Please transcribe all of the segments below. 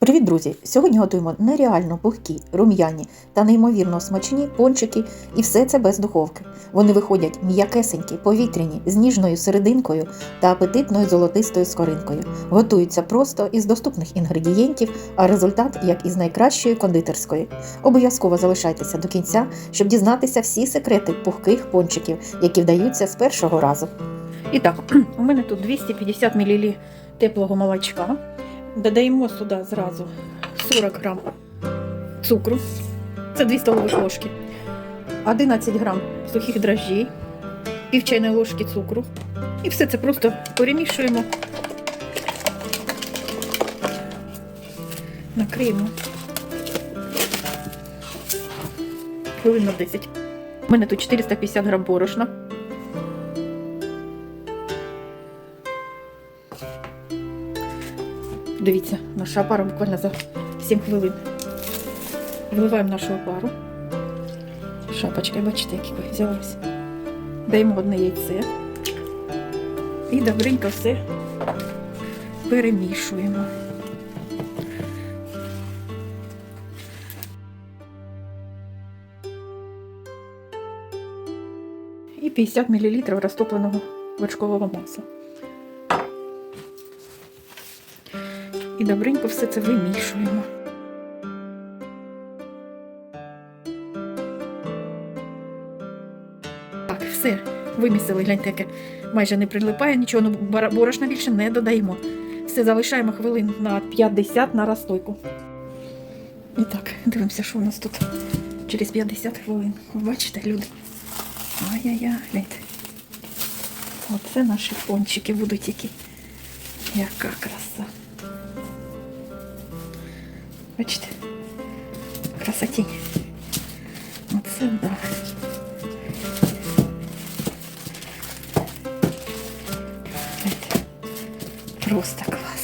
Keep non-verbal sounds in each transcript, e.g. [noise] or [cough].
Привіт, друзі! Сьогодні готуємо нереально пухкі, рум'яні та неймовірно смачні пончики, і все це без духовки. Вони виходять м'якесенькі, повітряні, з ніжною серединкою та апетитною золотистою скоринкою. Готуються просто із доступних інгредієнтів, а результат як із найкращої кондитерської. Обов'язково залишайтеся до кінця, щоб дізнатися всі секрети пухких пончиків, які вдаються з першого разу. І так, [clears throat] у мене тут 250 мл теплого молочка. Додаємо сюди зразу 40 грам цукру. Це 2 столових ложки. 11 грам сухих дрожжей, пів чайної ложки цукру. І все це просто перемішуємо. Накриємо. Хвилин на 10. У мене тут 450 грам борошна. Дивіться, наша опара буквально за 7 хвилин. Вливаємо нашу опару. Шапочка, бачите, які взялась. Даємо одне яйце. І добренько все перемішуємо. І 50 мл розтопленого вершкового масла. І добренько все це вимішуємо. Так, все, вимісили, гляньте, яке майже не прилипає, нічого, ну борошна більше не додаємо. Все залишаємо хвилин на 50 на розстойку. І так, дивимося, що у нас тут через 50 хвилин. Ви бачите, люди? Ай-яй-яй, гляньте. Оце наші пончики будуть які. Яка краса. Бачите? Красотінь. Оце да. Просто клас.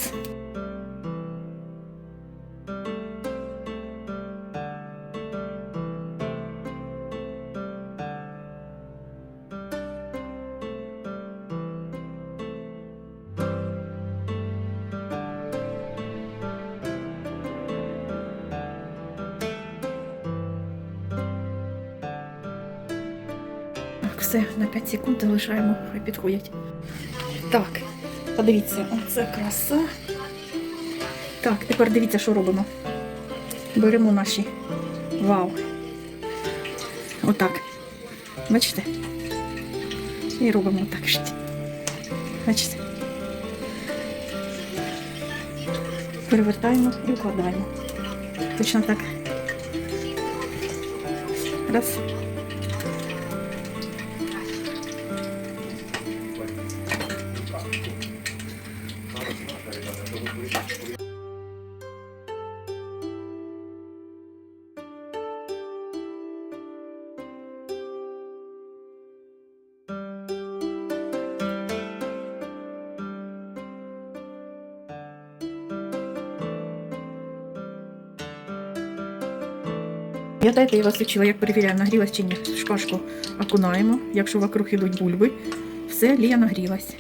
Все, на 5 секунд залишаємо, хай підходять. Так, подивіться, оце краса. Так, тепер дивіться, що робимо. Беремо наші вау. Отак. Бачите? І робимо отак. Бачите? Перевертаємо і вкладаємо. Точно так. Раз. Пам'ятаєте, я вас вчила, як перевіряю, нагрілась чи ні. Шпажку окунаємо, якщо вокруг ідуть бульби. Все, лія нагрілась.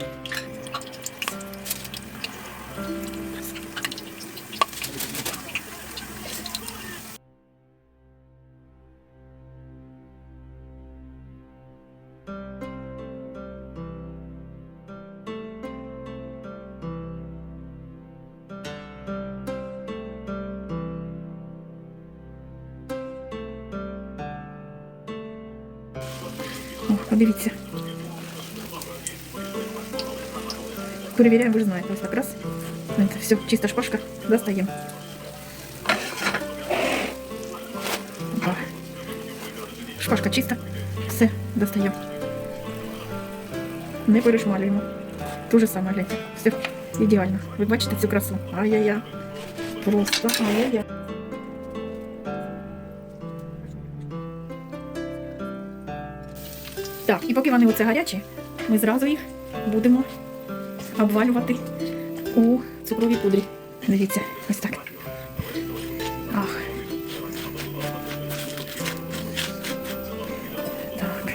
подивіться. Перевіряємо, ви ж знаєте, ось так раз. Знаєте, все, чиста шпажка, достаємо. Опа. Шпажка чиста. Все, достаємо. Не перешмалюємо. Те же саме, гляньте. Все, ідеально. Ви бачите цю красу? Ай-яй-яй. Просто ай-яй-яй. Так, і поки вони оце гарячі, ми зразу їх будемо обвалювати у цукровій пудрі. Дивіться, ось так. Ах. Так.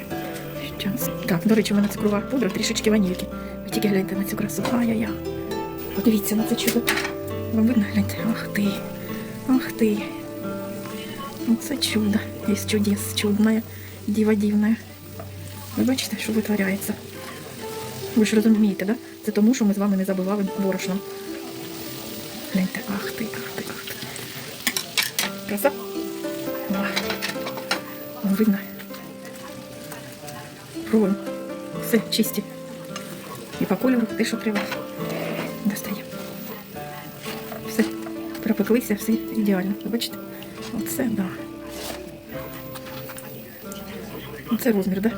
Щас. Так, до речі, у мене цукрова пудра, трішечки ванільки. Ви тільки гляньте на цю красу. Ай-яй-яй. Подивіться на це чудо. Вам видно, гляньте. Ах ти. Ах ти. Оце чудо. Із чудес чудне, діва дівне. Ви бачите, що витворяється? Ви ж розумієте, да? Це тому, що ми з вами не забивали борошном. Гляньте, ах ти, ах ти, ах ти. Краса? Ва. Вам видно? Пробуємо. Все, чисті. І по кольору те, що треба. Достаємо. Все. Пропеклися, все ідеально. Ви бачите? Оце, да. Оце розмір, да?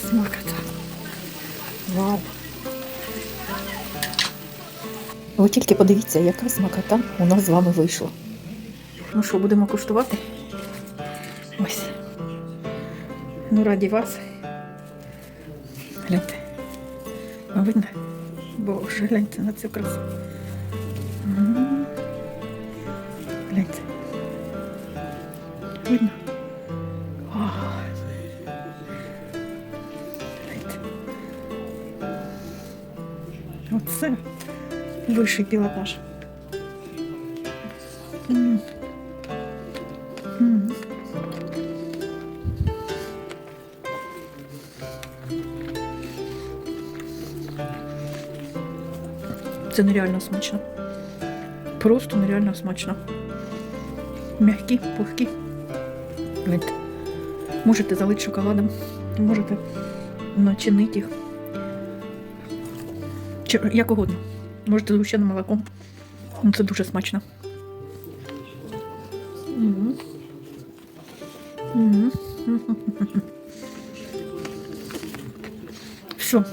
Смакота. Вау. Ви тільки подивіться, яка смакота у нас з вами вийшла. Ну що, будемо куштувати? Ось. Ну, раді вас. Гляньте. А видно? Боже, гляньте на цю красу. Гляньте. Видно? О. Гляньте. Оце вищий пілотаж. М. Це нереально смачно. Просто нереально смачно. М'які, пухкі. Можете залити шоколадом, можете начинити їх. Чи, як угодно. Можете згущеним молоком. Ну, Це дуже смачно. Все.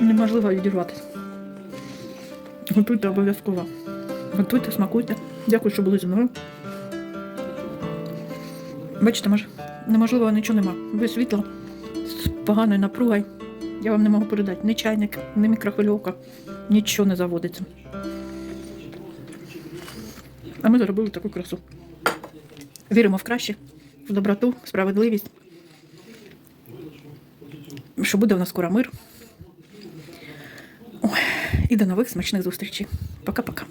Неможливо відірватися. Готуйте обов'язково. Готуйте, смакуйте. Дякую, що були зі мною. Бачите, може, неможливо нічого нема. Ви світло з поганою напругою. Я вам не можу передати ні чайник, ні мікрохвильовка. Нічого не заводиться. А ми заробили таку красу. Віримо в краще, в доброту, в справедливість. Що буде у нас скоро мир. І до нових смачних зустрічей. Пока-пока.